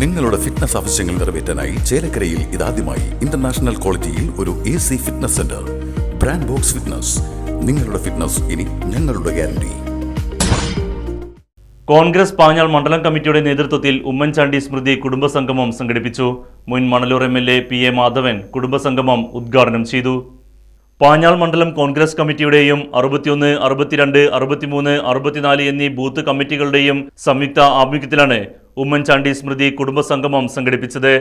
നിങ്ങളുടെ ഫിറ്റ്നസ് ആവശ്യങ്ങൾ നിറവേറ്റാനായി ചേലക്കരയിൽ ഇതാദ്യമായി ഇന്റർനാഷണൽ ക്വാളിറ്റിയിൽ ഒരു A C fitness centre brand box fitness നിങ്ങളുടെ ഫിറ്റ്നസ് ഇനി ഞങ്ങളുടെ ഗ്യാരണ്ടി കോൺഗ്രസ് പാഞ്ഞാൾ മണ്ഡലം കമ്മിറ്റിയുടെ നേതൃത്വത്തിൽ ഉമ്മൻചാണ്ടി സ്മൃതി കുടുംബസംഗമം സംഘടിപ്പിച്ചു. മുൻ Manalur M L A P A Madhavan കുടുംബസംഗമം ഉദ്ഘാടനം ചെയ്തു. പാഞ്ഞാൾ മണ്ഡലം കോൺഗ്രസ് കമ്മിറ്റിയുടെയും അറുപത്തിയൊന്ന് അറുപത്തിരണ്ട് അറുപത്തിമൂന്ന് അറുപത്തിനാല് എന്നീ ബൂത്ത് കമ്മിറ്റികളുടെയും സംയുക്ത ആഭിമുഖ്യത്തിലാണ് ഉമ്മൻചാണ്ടി സ്മൃതി കുടുംബസംഗമം സംഘടിപ്പിച്ചത്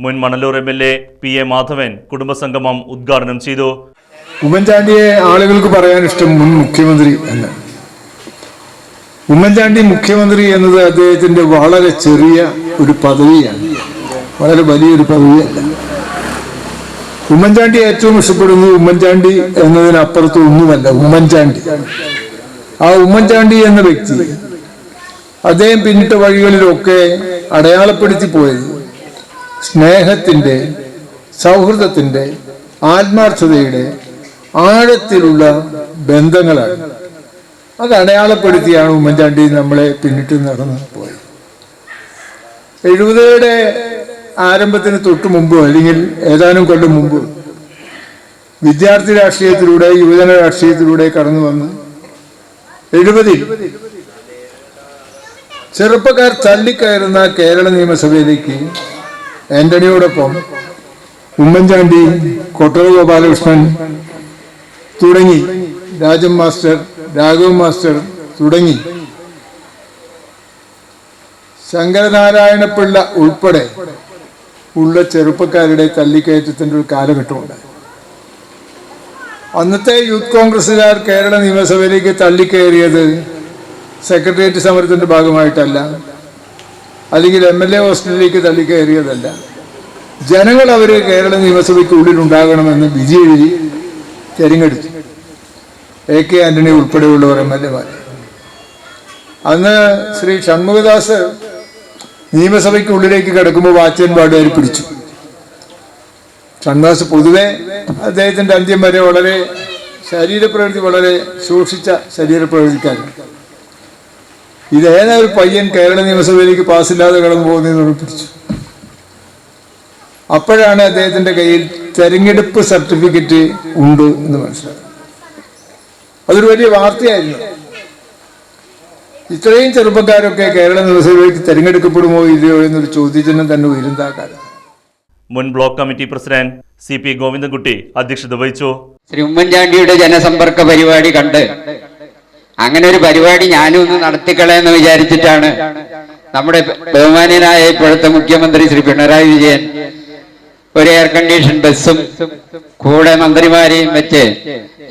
മുൻ Manalur M L A P A Madhavan കുടുംബസംഗമം ഉദ്ഘാടനം ചെയ്തു. ഉമ്മൻചാണ്ടിയെ ആളുകൾക്ക് പറയാൻ ഇഷ്ടം മുൻ മുഖ്യമന്ത്രി എന്ന് ഉമ്മൻചാണ്ടി മുഖ്യമന്ത്രി എന്നത് അദ്ദേഹത്തിന്റെ വളരെ ചെറിയ ഒരു പദവിയാണ്. വളരെ വലിയൊരു പദവിയല്ല. ഉമ്മൻചാണ്ടി ഏറ്റവും ഇഷ്ടപ്പെടുന്നത് ഉമ്മൻചാണ്ടി എന്നതിനപ്പുറത്ത് ഒന്നുമല്ല ഉമ്മൻചാണ്ടി. ആ ഉമ്മൻചാണ്ടി എന്ന വ്യക്തി അദ്ദേഹം പിന്നിട്ട വഴികളിലൊക്കെ അടയാളപ്പെടുത്തി പോയത് സ്നേഹത്തിന്റെ സൗഹൃദത്തിന്റെ ആത്മാർത്ഥതയുടെ ആഴത്തിലുള്ള ബന്ധങ്ങളാണ്. അത് അടയാളപ്പെടുത്തിയാണ് ഉമ്മൻചാണ്ടി നമ്മളെ പിന്നിട്ട് നടന്ന് പോയത് എഴുപതുകളുടെ ആരംഭത്തിന് തൊട്ട് മുമ്പ് അല്ലെങ്കിൽ ഏതാനും കൊല്ലം മുമ്പ് വിദ്യാർത്ഥി രാഷ്ട്രീയത്തിലൂടെ യുവജന രാഷ്ട്രീയത്തിലൂടെ കടന്നു വന്ന് എഴുപതിൽ ചെറുപ്പക്കാർ തള്ളിക്കയറുന്ന കേരള നിയമസഭയിലേക്ക് ആന്റണിയോടൊപ്പം ഉമ്മൻചാണ്ടി കൊട്ടറ ഗോപാലകൃഷ്ണൻ തുടങ്ങി രാജൻ മാസ്റ്റർ രാഘവൻ മാസ്റ്റർ തുടങ്ങി. ശങ്കരനാരായണ പിള്ള ഉൾപ്പെടെ ഉള്ള ചെറുപ്പക്കാരുടെ തല്ലിക്കയറ്റത്തിന്റെ ഒരു കാലഘട്ടമുണ്ട്. അന്നത്തെ യൂത്ത് കോൺഗ്രസ്സുകാർ കേരള നിയമസഭയിലേക്ക് തള്ളിക്കയറിയത് സെക്രട്ടേറിയറ്റ് സമരത്തിന്റെ ഭാഗമായിട്ടല്ല അല്ലെങ്കിൽ എം എൽ എ ഹോസ്റ്റലിലേക്ക് തള്ളിക്കയറിയതല്ല ജനങ്ങൾ അവർ കേരള നിയമസഭയ്ക്ക് ഉള്ളിലുണ്ടാകണമെന്ന് വിധി എഴുതി തെരഞ്ഞെടുത്തു എ കെ ആന്റണി ഉൾപ്പെടെയുള്ളവർ എം എൽ എമാർ അന്ന് ശ്രീ ഷൺമുഖദാസ് നിയമസഭയ്ക്ക് ഉള്ളിലേക്ക് കിടക്കുമ്പോൾ വാച്ചൻ പാടുകാർ പിടിച്ചു. ഷൺമുഖദാസ് പൊതുവെ അദ്ദേഹത്തിന്റെ അന്ത്യം വരെ വളരെ ശരീരപ്രകൃതി വളരെ സൂക്ഷിച്ച ശരീരപ്രകൃതിക്കാരൻ. ഇതേതാ ഒരു പയ്യൻ കേരള നിയമസഭയിലേക്ക് പാസ്സില്ലാതെ കടന്നു പോകുന്നതെന്ന് ഉറപ്പിച്ചു അപ്പോഴാണ് അദ്ദേഹത്തിന്റെ കയ്യിൽ തെരഞ്ഞെടുപ്പ് സർട്ടിഫിക്കറ്റ് ഉണ്ട് എന്ന് മനസ്സിലായത്. അതൊരു വലിയ വാർത്തയായിരുന്നു. ഇത്രയും ചെറുപ്പക്കാരൊക്കെ കേരള നിയമസഭയിലേക്ക് തെരഞ്ഞെടുക്കപ്പെടുമോ ഇല്ലയോ എന്നൊരു ചോദ്യചിഹ്നം തന്നെ ഉയരുന്ന മുൻ block committee president C P Govindankutty അധ്യക്ഷത വഹിച്ചു. ശ്രീ ഉമ്മൻചാണ്ടിയുടെ ജനസമ്പർക്ക പരിപാടി കണ്ട് അങ്ങനെ ഒരു പരിപാടി ഞാനും ഒന്ന് നടത്തിക്കളയെന്ന് വിചാരിച്ചിട്ടാണ് നമ്മുടെ ബഹുമാനീയനായ ഇപ്പോഴത്തെ മുഖ്യമന്ത്രി ശ്രീ പിണറായി വിജയൻ ഒരു എയർ കണ്ടീഷൻ ബസ്സും കൂടെ മന്ത്രിമാരെയും വെച്ച്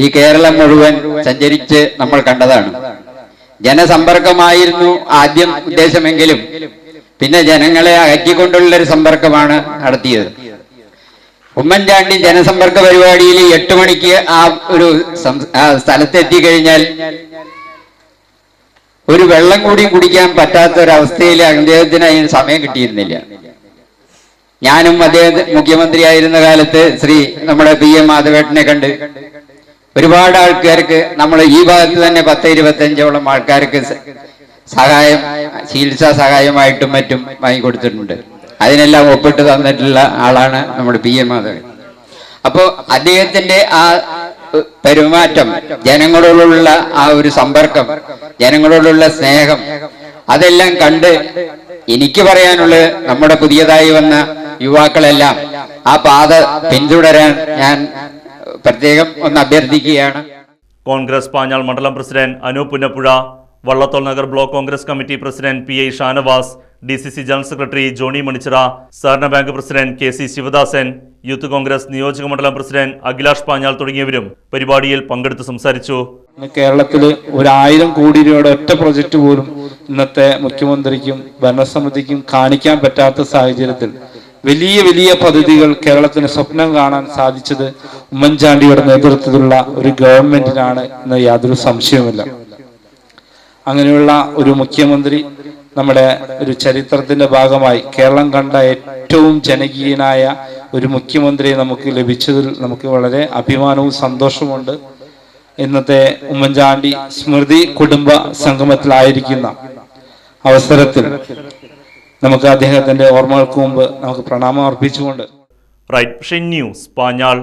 ഈ കേരളം മുഴുവൻ സഞ്ചരിച്ച് നമ്മൾ കണ്ടതാണ്. ജനസമ്പർക്കമായിരുന്നു ആദ്യം ഉദ്ദേശമെങ്കിലും പിന്നെ ജനങ്ങളെ അകറ്റിക്കൊണ്ടുള്ള ഒരു സമ്പർക്കമാണ് നടത്തിയത്. ഉമ്മൻചാണ്ടി ജനസമ്പർക്ക പരിപാടിയിൽ എട്ട് മണിക്ക് ആ ഒരു സ്ഥലത്തെത്തി കഴിഞ്ഞാൽ ഒരു വെള്ളം കൂടി കുടിക്കാൻ പറ്റാത്ത ഒരവസ്ഥയിൽ അദ്ദേഹത്തിന് അതിന് സമയം കിട്ടിയിരുന്നില്ല. ഞാനും അദ്ദേഹം മുഖ്യമന്ത്രിയായിരുന്ന കാലത്ത് ശ്രീ നമ്മുടെ പി എം മാധവേട്ടനെ കണ്ട് ഒരുപാട് ആൾക്കാർക്ക് നമ്മൾ ഈ ഭാഗത്ത് തന്നെ പത്ത് ഇരുപത്തഞ്ചോളം ആൾക്കാർക്ക് സഹായം ചികിത്സാ സഹായമായിട്ടും മറ്റും വാങ്ങിക്കൊടുത്തിട്ടുണ്ട് അതിനെല്ലാം ഒപ്പിട്ട് തന്നിട്ടുള്ള ആളാണ് നമ്മുടെ പി എം മാധവൻ. അപ്പോ അദ്ദേഹത്തിന്റെ ആ പെരുമാറ്റം ജനങ്ങളോടുള്ള ആ ഒരു സമ്പർക്കം ജനങ്ങളോടുള്ള സ്നേഹം അതെല്ലാം കണ്ട് എനിക്ക് പറയാനുള്ളത് നമ്മുടെ പുതിയതായി വന്ന യുവാക്കളെല്ലാം ആ പാത പിന്തുടരാൻ ഞാൻ പ്രത്യേകം ഒന്ന് അഭ്യർത്ഥിക്കുകയാണ്. കോൺഗ്രസ് പാഞ്ഞാൾ മണ്ഡലം president Anu Punnappuzha Vallathol Nagar block Congress committee president P I Shanavas D C C general secretary Johny Manichira സഹകരണ bank president K C Sivadasan youth Congress നിയോജക മണ്ഡലം പ്രസിഡന്റ് അഖിലാഷ് പാഞ്ഞാൾ തുടങ്ങിയവരും പരിപാടിയിൽ പങ്കെടുത്ത് സംസാരിച്ചു. കേരളത്തിൽ ഒരായിരം കോടി രൂപയുടെ ഒറ്റ പ്രൊജക്ട് പോലും ഇന്നത്തെ മുഖ്യമന്ത്രിക്കും ഭരണസമിതിക്കും കാണിക്കാൻ പറ്റാത്ത സാഹചര്യത്തിൽ വലിയ വലിയ പദ്ധതികൾ കേരളത്തിന് സ്വപ്നം കാണാൻ സാധിച്ചത് ഉമ്മൻചാണ്ടിയുടെ നേതൃത്വത്തിലുള്ള ഒരു ഗവൺമെന്റിനാണ് എന്ന് യാതൊരു സംശയവുമില്ല. അങ്ങനെയുള്ള ഒരു മുഖ്യമന്ത്രി നമ്മുടെ ഒരു ചരിത്രത്തിന്റെ ഭാഗമായി കേരളം കണ്ട ഏറ്റവും ജനകീയനായ ഒരു മുഖ്യമന്ത്രിയെ നമുക്ക് ലഭിച്ചതിൽ നമുക്ക് വളരെ അഭിമാനവും സന്തോഷവുമുണ്ട്. ഇന്നത്തെ ഉമ്മൻചാണ്ടി സ്മൃതി കുടുംബ സംഗമത്തിലായിരിക്കുന്ന അവസരത്തിൽ നമുക്ക് അദ്ദേഹത്തിന്റെ ഓർമ്മകൾക്ക് മുമ്പ് നമുക്ക് പ്രണാമം അർപ്പിച്ചുകൊണ്ട്. Right news Panjal.